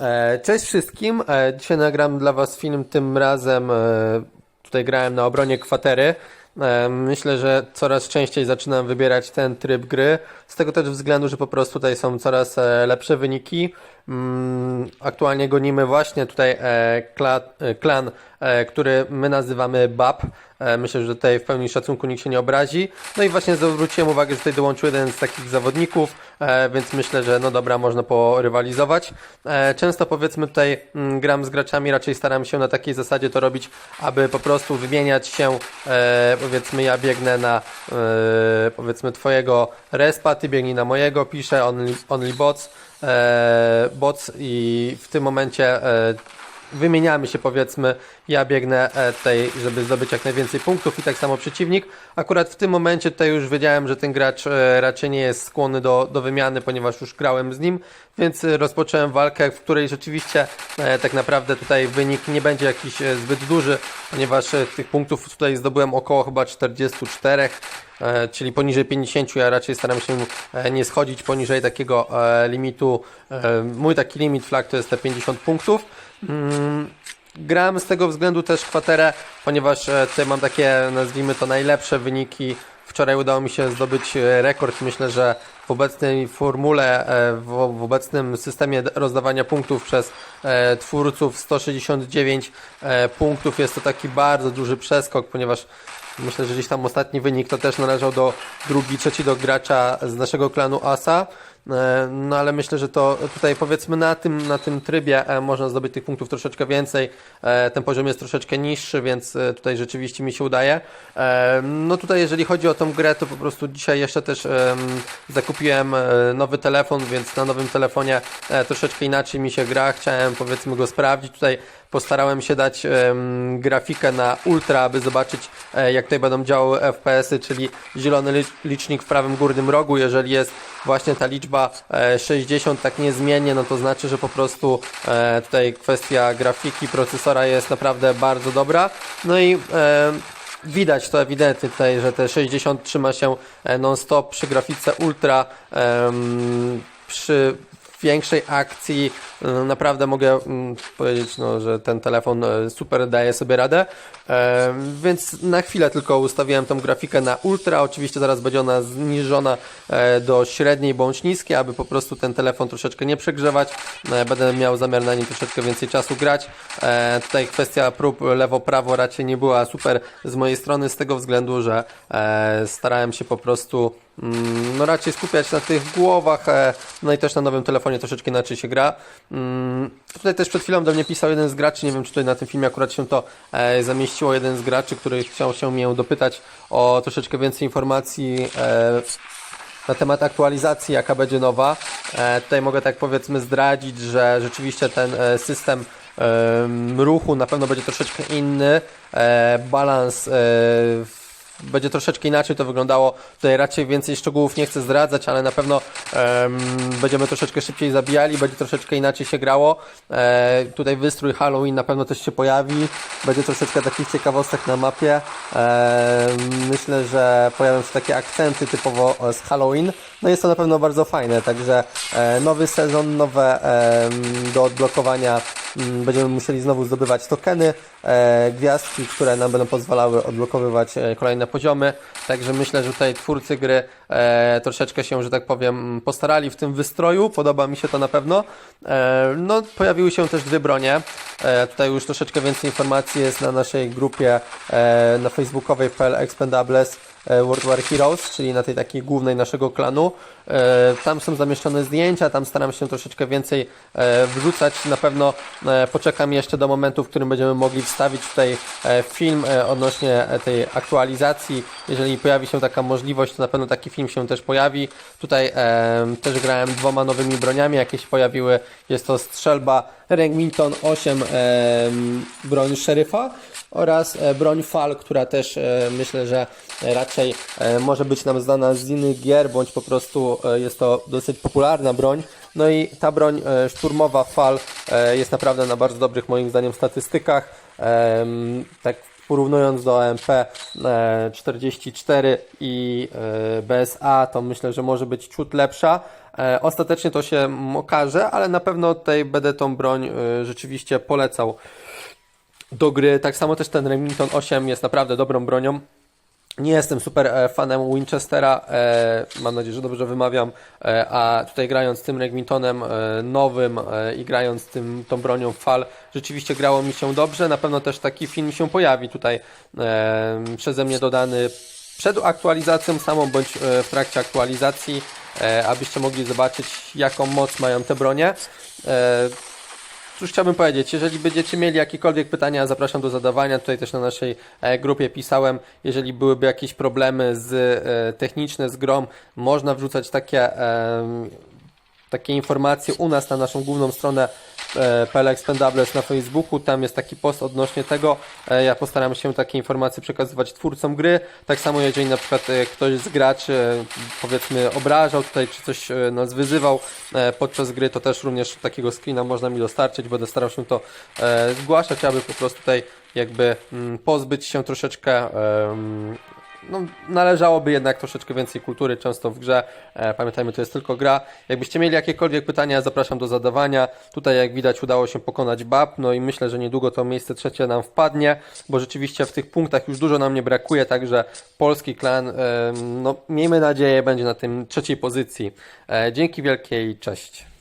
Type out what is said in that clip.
E, Cześć wszystkim. E, Dzisiaj nagram dla Was film. Tym razem e, tutaj grałem na obronie kwatery. Myślę, że coraz częściej zaczynam wybierać ten tryb gry. Z tego też względu, że po prostu tutaj są coraz lepsze wyniki. Mm, Aktualnie gonimy właśnie tutaj kla- klan, który my nazywamy BAP. E, Myślę, że tutaj w pełni szacunku nikt się nie obrazi. No i właśnie zwróciłem uwagę, że tutaj dołączył jeden z takich zawodników, e, więc myślę, że no dobra, można porywalizować. E, Często powiedzmy tutaj mm, gram z graczami, raczej staram się na takiej zasadzie to robić, aby po prostu wymieniać się, e, powiedzmy ja biegnę na e, powiedzmy twojego respa, ty biegnij na mojego, piszę only, only bots, e, bots i w tym momencie e, wymieniamy się powiedzmy, ja biegnę e, tutaj, żeby zdobyć jak najwięcej punktów i tak samo przeciwnik. Akurat w tym momencie tutaj już wiedziałem, że ten gracz e, raczej nie jest skłonny do, do wymiany, ponieważ już grałem z nim, więc e, rozpocząłem walkę, w której rzeczywiście tak naprawdę tutaj wynik nie będzie jakiś zbyt duży, ponieważ tych punktów tutaj zdobyłem około chyba 44, e, czyli poniżej 50. Ja raczej staram się nie schodzić poniżej takiego limitu. Mój taki limit flag to jest te 50 punktów. Mm, Gram z tego względu też kwaterę, ponieważ e, tutaj mam takie, nazwijmy to, najlepsze wyniki. Wczoraj udało mi się zdobyć e, rekord. Myślę, że w obecnej formule, e, w, obecnym systemie rozdawania punktów przez twórców 169 e, punktów jest to taki bardzo duży przeskok, ponieważ myślę, że gdzieś tam ostatni wynik to też należał do drugi, trzeci do gracza z naszego klanu Asa. E, No ale myślę, że to tutaj powiedzmy na tym, na tym trybie e, można zdobyć tych punktów troszeczkę więcej. E, Ten poziom jest troszeczkę niższy, więc tutaj rzeczywiście mi się udaje. No tutaj jeżeli chodzi o tą grę, to po prostu dzisiaj jeszcze też em, zakupiłem nowy telefon, więc na nowym telefonie troszeczkę inaczej mi się gra. Chciałem powiedzmy go sprawdzić. Tutaj postarałem się dać em, grafikę na ultra, aby zobaczyć e, jak tutaj będą działały FPS-y, czyli zielony licz- licznik w prawym górnym rogu. Jeżeli jest właśnie ta liczba e, 60 tak niezmiennie, no to znaczy, że po prostu e, tutaj kwestia grafiki procesora jest naprawdę bardzo dobra. No i e, Widać to ewidentnie tutaj, że te 60 trzyma się e, non-stop przy grafice ultra, przy większej akcji. e, Naprawdę mogę mm, powiedzieć, no, że ten telefon e, super daje sobie radę. Em, Więc na chwilę tylko ustawiłem tą grafikę na ultra. Oczywiście zaraz będzie ona zniżona e, do średniej bądź niskiej, aby po prostu ten telefon troszeczkę nie przegrzewać. E, Będę miał zamiar na nim troszeczkę więcej czasu grać. E, Tutaj kwestia prób lewo-prawo raczej nie była super z mojej strony z tego względu, że e, starałem się po prostu no raczej skupiać na tych głowach, e, no i też na nowym telefonie troszeczkę inaczej się gra. Mm, Tutaj też przed chwilą do mnie pisał jeden z graczy, nie wiem czy tutaj na tym filmie akurat się to e, zamieściło, jeden z graczy, który chciał się mnie dopytać o troszeczkę więcej informacji e, na temat aktualizacji, jaka będzie nowa. Tutaj mogę tak powiedzmy zdradzić, że rzeczywiście ten system em, ruchu na pewno będzie troszeczkę inny. Balans w- będzie troszeczkę inaczej to wyglądało. Tutaj raczej więcej szczegółów nie chcę zdradzać, ale na pewno em, będziemy troszeczkę szybciej zabijali, będzie troszeczkę inaczej się grało. E, tutaj wystrój Halloween na pewno też się pojawi. Będzie troszeczkę takich ciekawostek na mapie. E, myślę, że pojawią się takie akcenty typowo e, z Halloween. No jest to na pewno bardzo fajne, także e, nowy sezon, nowe em, do odblokowania będziemy musieli znowu zdobywać tokeny, e, gwiazdki, które nam będą pozwalały odblokowywać e, kolejne poziomy. Także myślę, że tutaj twórcy gry e, troszeczkę się, że tak powiem, postarali w tym wystroju. Podoba mi się to na pewno. No, pojawiły się też dwie bronie. Tutaj już troszeczkę więcej informacji jest na naszej grupie na facebookowej PL Expendables. World War Heroes, czyli na tej takiej głównej naszego klanu. Tam są zamieszczone zdjęcia, tam staram się troszeczkę więcej wrzucać. Na pewno poczekam jeszcze do momentu, w którym będziemy mogli wstawić tutaj e, film e, odnośnie e, tej aktualizacji. Jeżeli pojawi się taka możliwość, to na pewno taki film się też pojawi. Tutaj e, też grałem dwoma nowymi broniami, jakie się pojawiły. Jest to strzelba Remington 8 e, broń szeryfa oraz e, broń fal, która też e, myślę, że raczej e, może być nam znana z innych gier, bądź po prostu jest to dosyć popularna broń. No i ta broń szturmowa fal jest naprawdę na bardzo dobrych moim zdaniem statystykach. Tak porównując do AMP e, 44 i BSA, to myślę, że może być ciut lepsza. Ostatecznie to się okaże, ale na pewno tutaj będę tą broń rzeczywiście polecał do gry. Tak samo też ten Remington 8 jest naprawdę dobrą bronią. Nie jestem super e, fanem Winchestera, e, mam nadzieję, że dobrze wymawiam, e, a tutaj grając tym Remingtonem nowym i grając tym, tą bronią FAL, rzeczywiście grało mi się dobrze. Na pewno też taki film się pojawi tutaj przeze mnie dodany przed aktualizacją samą bądź w trakcie aktualizacji, abyście mogli zobaczyć jaką moc mają te bronie. E, Cóż chciałbym powiedzieć, jeżeli będziecie mieli jakiekolwiek pytania, zapraszam do zadawania. Tutaj też na naszej e, grupie pisałem, jeżeli byłyby jakieś problemy z e, techniczne z grą, można wrzucać takie em, takie informacje u nas na naszą główną stronę e, PL Expendables na Facebooku. Tam jest taki post odnośnie tego. E, Ja postaram się takie informacje przekazywać twórcom gry. Tak samo jeżeli na przykład e, ktoś z graczy e, powiedzmy obrażał tutaj, czy coś e, nas wyzywał e, podczas gry, to też również takiego screena można mi dostarczyć. Będę starał się to e, zgłaszać, aby po prostu tutaj jakby mm, pozbyć się troszeczkę no, należałoby jednak troszeczkę więcej kultury często w grze. E, pamiętajmy, to jest tylko gra. Jakbyście mieli jakiekolwiek pytania, zapraszam do zadawania. Tutaj, jak widać, udało się pokonać BAP, no i myślę, że niedługo to miejsce trzecie nam wpadnie, bo rzeczywiście w tych punktach już dużo nam nie brakuje, także polski klan, em, no miejmy nadzieję, będzie na tym trzeciej pozycji. E, dzięki wielkie i cześć.